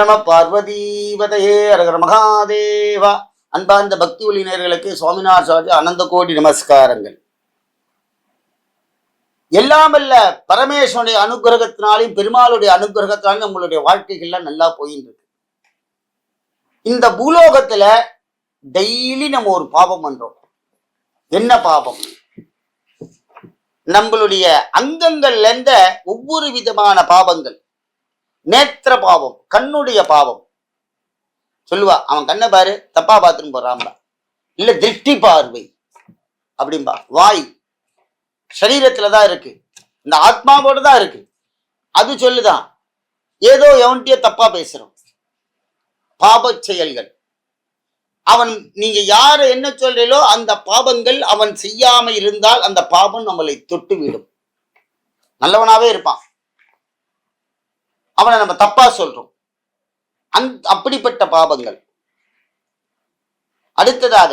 நம பார்வதீவதையே அரகர மகாதேவா. அன்பார்ந்த பக்தி ஒளி நேர்களுக்கு சுவாமிநாத சாதி அனந்த கோடி நமஸ்காரங்கள். எல்லாமல்ல பரமேஸ்வருடைய அனுகிரகத்தினாலையும் பெருமாளுடைய அனுகிரகத்தினாலும் நம்மளுடைய வாழ்க்கைகள்லாம் நல்லா போயின்னு இருக்கு இந்த பூலோகத்துல டெய்லி நம்ம ஒரு பாவம் பண்றோம். என்ன பாவம் நம்மளுடைய அங்கங்கள்ல இருந்த ஒவ்வொரு விதமான பாவங்கள் நேத்திர பாவம் கண்ணுடைய பாவம். சொல்லுவா அவன் கண்ணை பாரு தப்பா பார்த்துன்னு போறான்பா இல்ல திருஷ்டி பார்வை அப்படிம்பா. வாய் சரீரத்துல தான் இருக்கு. இந்த ஆத்மாவோட தான் இருக்கு. அது சொல்லுதான். ஏதோ எவன்கிட்டயோ தப்பா பேசுறோம். பாப செயல்கள். அவன் நீங்க யார என்ன சொல்றீங்களோ அந்த பாபங்கள் அவன் செய்யாம இருந்தால் அந்த பாபம் நம்மளை தொட்டு விடும் நல்லவனாவே இருப்பான். அவனை நம்ம தப்பா சொல்றோம். அந் அப்படிப்பட்ட பாபங்கள். அடுத்ததாக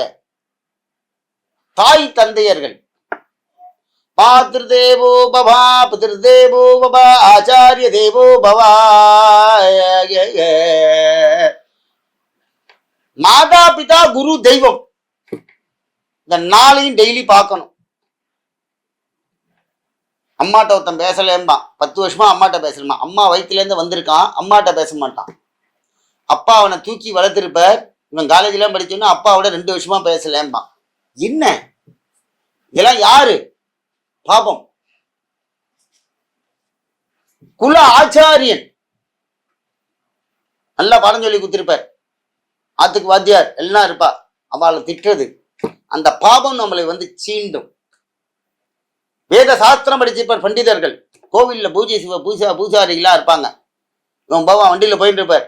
தாய் தந்தையர்கள். மாதிருதேவோ பவா பிதிருதேவோ பவா ஆச்சாரிய தேவோ பவா மாதா பிதா குரு தெய்வம். இந்த நாளையும் டெய்லி பார்க்கணும். அம்மாட்ட ஒருத்தன் பேசலேம்பா பத்து வருஷமா அம்மாட்ட பேசணுமா அம்மா வயிற்றுலேருந்து வந்திருக்கான். அம்மாட்ட பேச மாட்டான். அப்பா அவனை தூக்கி வளர்த்துருப்பார். இவன் காலேஜ்லாம் படிச்சோன்னா அப்பாவோட ரெண்டு வருஷமா பேசலேம்பான். என்ன? இதெல்லாம் யாரு? பாபம். குல ஆச்சாரியன். நல்லா பாடம் சொல்லி கொடுத்திருப்பார். ஆத்துக்கு வாத்தியார் எல்லாம் இருப்பா. அவளை திட்டுறது. அந்த பாபம் நம்மளை வந்து சீண்டும். வேத சாஸ்திரம் படிச்சிருப்பார் பண்டிதர்கள். கோவிலில் பூஜை சிவ பூஜா பூஜாரிகளாக இருப்பாங்க. இவன் பாவா வண்டியில் போயின்னு இருப்பார்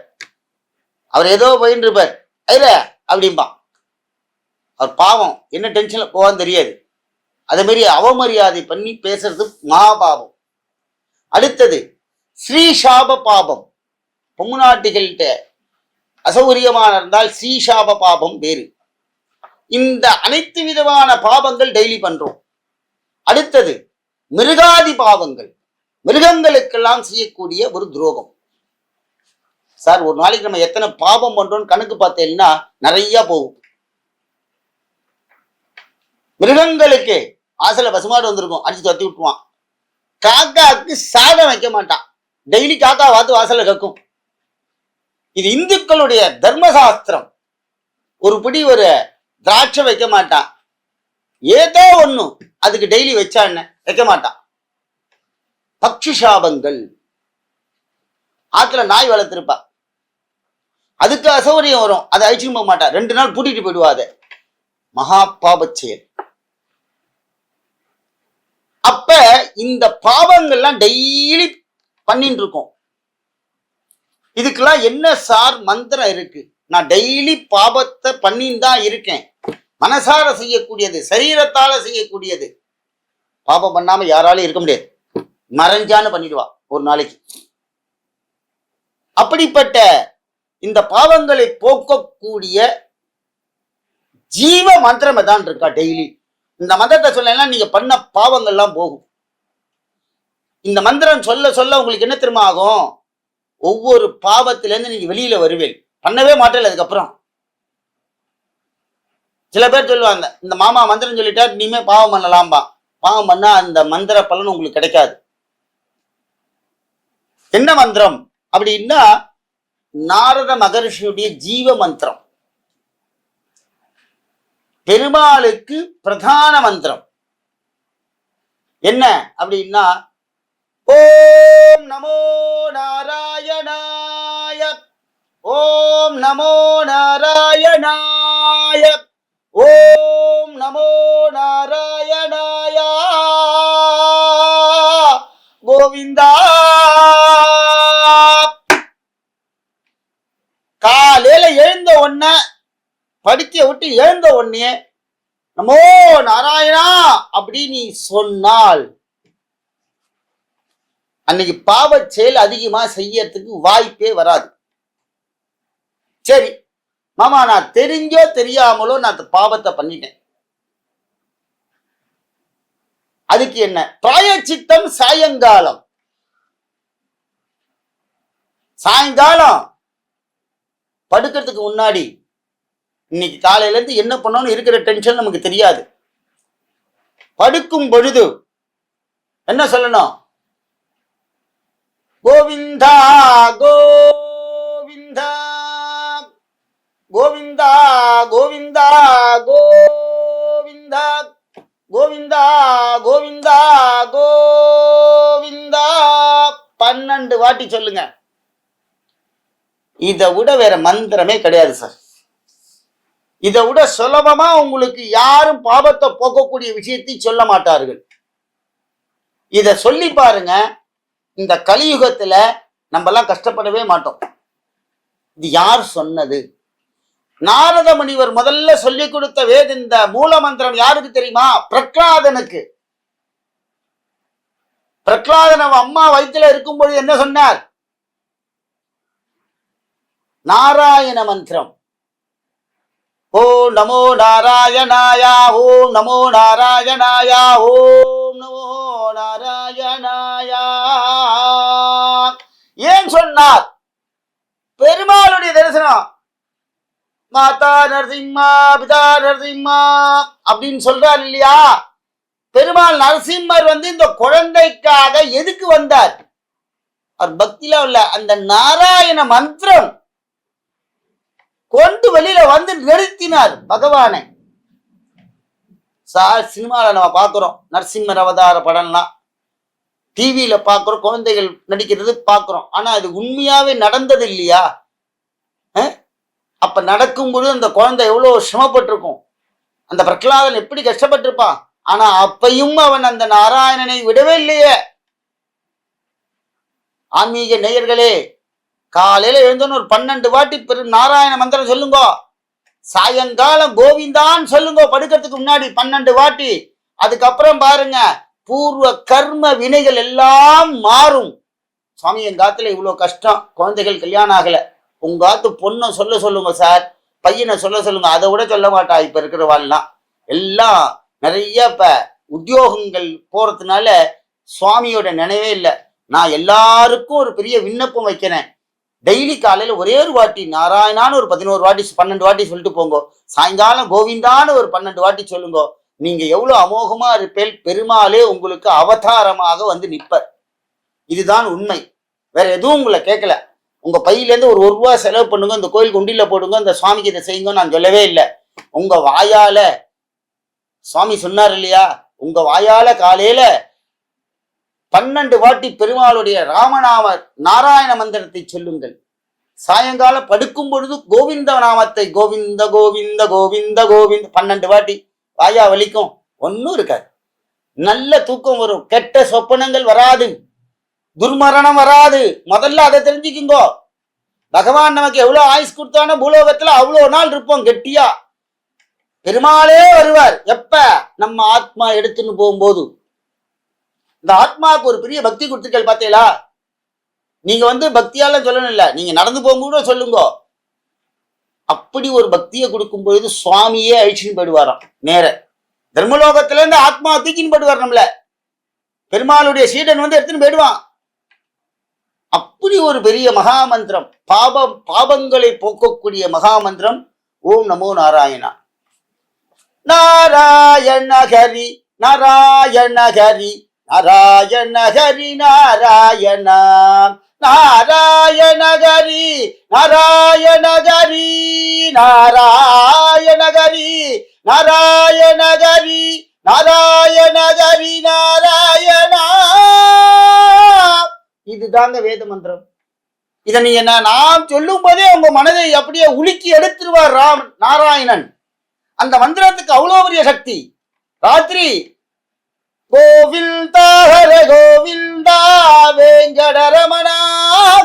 அவர் ஏதோ போயின்னு இருப்பார் ஐல அப்படிம்பான். அவர் பாவம் என்ன டென்ஷனில் போவான்னு தெரியாது. அதேமாரி அவமரியாதை பண்ணி பேசுறது மகாபாபம் அடுத்தது ஸ்ரீஷாப பாபம். பொம்முநாட்டிகள்கிட்ட அசௌகரியமான இருந்தால் ஸ்ரீஷாப பாபம் வேறு. இந்த அனைத்து விதமான பாபங்கள் டெய்லி பண்றோம். அடுத்தது மிருகாதி பாவங்கள். மிருகங்களுக்கெல்லாம் செய்யக்கூடிய ஒரு துரோகம். சார் ஒரு நாளைக்கு நம்ம எத்தனை பாவம் பண்றோம்னு கணக்கு பார்த்தேன்னா நிறைய போகும். மிருகங்களுக்கு ஆசல பசுமாடு வந்திருக்கும் அடிச்சு துரத்தி விட்டுவான் காக்காவுக்கு சாதம் வைக்க மாட்டான். டெய்லி காக்கா பார்த்து வாசல கக்கும். இது இந்துக்களுடைய தர்மசாஸ்திரம். ஒரு பிடி ஒரு திராட்சை வைக்க மாட்டான். ஏதோ ஒண்ணும் அதுக்கு டெய்லி வச்சான்னு வைக்க மாட்டான். பக்ஷி சாபங்கள். ஆத்துல நாய் வளர்த்திருப்பா. அதுக்கு அசௌகரியம் வரும். அதை அழிச்சுன்னு போக மாட்டா ரெண்டு நாள் பூட்டிட்டு போயிடுவா அதை. மகா பாப செயல். அப்ப இந்த பாவங்கள்லாம் டெய்லி பண்ணிட்டு இருக்கோம் இதுக்கெல்லாம் என்ன சார் மந்திரம் இருக்கு? நான் டெய்லி பாபத்தை பண்ணின்னு தான் இருக்கேன். மனசார செய்யக்கூடியது சரீரத்தால செய்யக்கூடியது. பாபம் பண்ணாம யாராலும் இருக்க முடியாது. மறைஞ்சான்னு பண்ணிடுவா ஒரு நாளைக்கு. அப்படிப்பட்ட இந்த பாவங்களை போக்கக்கூடிய ஜீவ மந்திரம் தான் இருக்கா டெய்லி. இந்த மந்திரத்தை சொல்லலாம் நீங்க பண்ண பாவங்கள்லாம் போகும். இந்த மந்திரம் சொல்ல சொல்ல உங்களுக்கு என்ன திரும்ப ஆகும்? ஒவ்வொரு பாவத்திலேருந்து நீங்க வெளியில வருவேன் பண்ணவே மாட்டேன் அதுக்கப்புறம். சில பேர் சொல்லுவாங்க இந்த மாமா மந்திரம் சொல்லிட்டா இனிமே பாவம் பண்ணலாம்பா. பாவம் பண்ணா அந்த மந்திர பலன் உங்களுக்கு கிடைக்காது. என்ன மந்திரம்? அப்படின்னா நாரத மகரிஷியுடைய ஜீவ மந்திரம். பெருமாளுக்கு பிரதான மந்திரம். என்ன அப்படின்னா ஓம் நமோ நாராயணாய ஓம் நமோ நாராயணாய. ஓம் நமோ நாராயணாய கோவிந்தா. காலையில எழுந்த உடனே படிக்க விட்டு எழுந்த உடனே நமோ நாராயணா அப்படி நீ சொன்னால் அன்னைக்கு பாவ செயல் அதிகமா செய்யறதுக்கு வாய்ப்பே வராது. சரி மாமா நான் தெரிஞ்சோ தெரியாமலோ நான் பாவத்தை பண்ணிட்டேன். அதுக்கு என்ன? பிராயச்சித்தம் சாயங்காலம். சாயங்காலம். படுக்கிறதுக்கு முன்னாடி இன்னைக்கு காலையில இருந்து என்ன பண்ணோம்னு இருக்கிற டென்ஷன் நமக்கு தெரியாது. படுக்கும் பொழுது என்ன சொல்லணும்? கோவிந்தா கோ கோவிந்தா கோவிந்தா கோவிந்தா கோவிந்தா கோவிந்தா கோவிந்தா. பன்னெண்டு வாட்டி சொல்லுங்க. இதை விட வேற மந்திரமே கிடையாது சார். இதை விட சுலபமா உங்களுக்கு யாரும் பாபத்தை போக்கக்கூடிய விஷயத்தை சொல்ல மாட்டார்கள். இத சொல்லி பாருங்க. இந்த கலியுகத்துல நம்ம எல்லாம் கஷ்டப்படவே மாட்டோம். இது யார் சொன்னது? நாரத முனிவர் முதல்ல சொல்லிக் கொடுத்த வேத இந்த மூல மந்திரம் யாருக்கு தெரியுமா? பிரகலாதனுக்கு. பிரகலாதன் அவன் அம்மா வயித்துல இருக்கும்பொழுது என்ன சொன்னார்? நாராயண மந்திரம். ஓம் நமோ நாராயணாயா ஓம் நமோ நாராயணாயா ஓம் நமோ நாராயணாயா. ஏன் சொன்னார்? பெருமாளுடைய தரிசனம். மாதா நரசிம்மா பிதா நரசிம்மா அப்படின்னு சொல்றார் இல்லையா? பெருமாள் நரசிம்மர் வந்து இந்த குழந்தைக்காக எதுக்கு வந்தார்? அவர் பக்தியில உள்ள அந்த நாராயண மந்திரம் கொண்டு வெளியில வந்து நிறுத்தினார் பகவானை. சார் சினிமாவில் நம்ம பார்க்குறோம் நரசிம்மர் அவதார படம்லாம். டிவியில் பார்க்குறோம் குழந்தைகள் நடிக்கிறது பார்க்குறோம். ஆனால் அது உண்மையாகவே நடந்தது இல்லையா? அப்போ நடக்கும் பொழுது அந்த குழந்தை எவ்வளோ சிரமப்பட்டிருக்கும்? அந்த பிரகலாதன் எப்படி கஷ்டப்பட்டிருப்பான் ஆனா அப்பையும் அவன் அந்த நாராயணனை விடவே இல்லையே. ஆன்மீக நேயர்களே காலையில எழுந்தோன்னு ஒரு பன்னெண்டு வாட்டி பெரு நாராயண மந்திரம் சொல்லுங்க. சாயங்காலம் கோவிந்தான்னு சொல்லுங்க படுக்கிறதுக்கு முன்னாடி பன்னெண்டு வாட்டி. அதுக்கப்புறம் பாருங்க பூர்வ கர்ம வினைகள் எல்லாம் மாறும். சுவாமி என் காத்துல இவ்வளவு கஷ்டம் குழந்தைகள் கல்யாணம் ஆகலை. உங்க ஆத்து பொண்ணை சொல்ல சொல்லுங்க சார் பையனை சொல்ல சொல்லுங்க அதை விட சொல்ல மாட்டா இப்ப இருக்கிறவாள்லாம் எல்லாம் நிறைய இப்ப உத்தியோகங்கள் போறதுனால சுவாமியோட நினைவே இல்லை. நான் எல்லாருக்கும் ஒரு பெரிய விண்ணப்பம் வைக்கிறேன். டெய்லி காலையில ஒரே ஒரு வாட்டி நாராயணான்னு ஒரு பதினோரு வாட்டி பன்னெண்டு வாட்டி சொல்லிட்டு போங்க. சாயங்காலம் கோவிந்தான்னு ஒரு பன்னெண்டு வாட்டி சொல்லுங்க. நீங்க எவ்வளவு அமோகமா இருப்பேல் பெருமாளே உங்களுக்கு அவதாரமாக வந்து நிற்பர். இதுதான் உண்மை. வேற எதுவும் உங்களை கேட்கல உங்கள் பையிலேருந்து ஒரு ஒரு ரூபா செலவு பண்ணுங்க இந்த கோயில் குண்டியில் போடுங்க இந்த சுவாமிக்கு இதை செய்யுங்க நான் சொல்லவே இல்லை. உங்கள் வாயால் சுவாமி சொன்னார் இல்லையா? உங்கள் வாயால் காலையில் பன்னெண்டு வாட்டி பெருமாளுடைய ராமநாம நாராயண மந்திரத்தை சொல்லுங்கள். சாயங்காலம் படுக்கும் பொழுது கோவிந்த நாமத்தை கோவிந்த கோவிந்த கோவிந்த கோவிந்த பன்னெண்டு வாட்டி வாயா வலிக்கும். ஒன்றும் இருக்காது. நல்ல தூக்கம் வரும். கெட்ட சொப்பனங்கள் வராது. துர்மரணம் வராது. முதல்ல அதை தெரிஞ்சுக்குங்கோ. பகவான் நமக்கு எவ்வளவு ஆயுஸ் கொடுத்தானோ பூலோகத்துல அவ்வளோ நாள் இருப்போம் கெட்டியா. பெருமாளே வருவார். எப்ப? நம்ம ஆத்மா எடுத்துன்னு போகும்போது. இந்த ஆத்மாவுக்கு ஒரு பெரிய பக்தி கொடுத்துருக்கல் பார்த்தீங்களா? நீங்க வந்து பக்தியால சொல்லணும் இல்ல. நீங்க நடந்து போகும்போது சொல்லுங்க. அப்படி ஒரு பக்தியை கொடுக்கும் பொழுது சுவாமியே அழிச்சுன்னு போயிடுவாராம் நேர. தர்மலோகத்துல இருந்து ஆத்மா தூக்கின்னு போயிடுவார் நம்மள. பெருமாளுடைய சீடன் வந்து எடுத்துன்னு போயிடுவான். அப்படி ஒரு பெரிய மகாமந்திரம் பாபம் பாபங்களை போக்கக்கூடிய மகாமந்திரம் ஓம் நமோ நாராயணா. நாராயண ஹரி நாராயண ஹரி நாராயண. ஹரி நாராயணா நாராயண ஹரி நாராயண ஹரி நாராயண ஹரி நாராயண ஹரி நாராயண ஹரி நாராயணா. இதுதாங்க வேத மந்திரம். இதை நீங்க நான் சொல்லும் போதே உங்க மனதை அப்படியே உலுக்கி எடுத்துருவார் ராம் நாராயணன். அந்த மந்திரத்துக்கு அவ்வளோ பெரிய சக்தி. ராத்திரி கோவிந்தா ஹர கோவிந்தா வேங்கடரமணா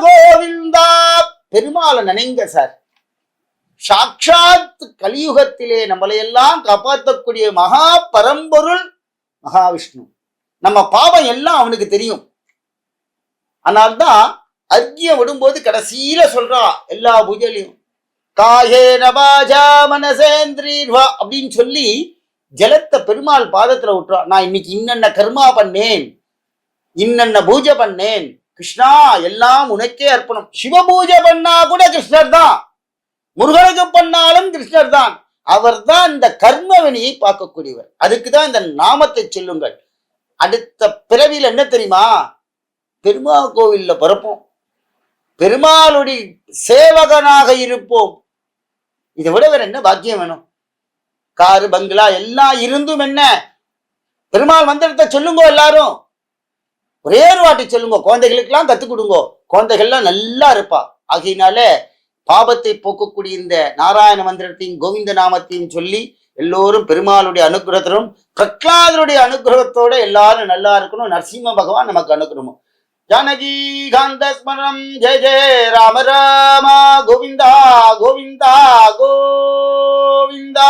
கோவிந்தா. பெருமாளை நினைங்க சார். சாட்சாத் கலியுகத்திலே நம்மளை எல்லாம் காப்பாற்றக்கூடிய மகா பரம்பொருள் மகாவிஷ்ணு. நம்ம பாவம் எல்லாம் அவனுக்கு தெரியும். அதனால்தான் அர்க்கியம் விடும்போது கடைசியில சொல்றா எல்லா பூஜையிலையும் காயே நபாஜா மனசேந்திரீர்வா அப்படின்னு சொல்லி ஜலத்தை பெருமாள் பாதத்துல விட்டுறா. நான் இன்னைக்கு இன்னென்ன கர்மா பண்ணேன் இன்னென்ன பூஜை பண்ணேன் கிருஷ்ணா எல்லாம் உனக்கே அர்ப்பணம். சிவ பூஜை பண்ணா கூட கிருஷ்ணர் தான் முருகனுக்கு பண்ணாலும் கிருஷ்ணர் தான். அவர் தான் இந்த கர்மவினியை பார்க்கக்கூடியவர். அதுக்கு தான் இந்த நாமத்தை சொல்லுங்கள். அடுத்த பிறவியில் என்ன தெரியுமா? பெருமாள் கோவில்ல பிறப்போம். பெருமாளுடைய சேவகனாக இருப்போம். இதை விட வேற என்ன பாக்கியம் வேணும்? காரு பங்களா எல்லாம் இருந்தும் என்ன? பெருமாள் மந்திரத்தை சொல்லுங்க எல்லாரும். ஒரே ஒரு வாட்டி சொல்லுங்க. குழந்தைகளுக்கெல்லாம் கத்துக் கொடுங்க. குழந்தைகள்லாம் நல்லா இருப்பா. ஆகையினால பாபத்தை போக்கக்கூடிய இந்த நாராயண மந்திரத்தையும் கோவிந்த நாமத்தையும் சொல்லி எல்லோரும் பெருமாளுடைய அனுகிரகத்திலும் பிரகலாதருடைய அனுகிரகத்தோட எல்லாரும் நல்லா இருக்கணும். நரசிம்ம பகவான் நமக்கு அனுகிரகம் ஜானகி காந்த ஸ்மரணம் ஜெய ஜெய ராம ராமா கோவிந்தா கோவிந்தா கோவிந்தா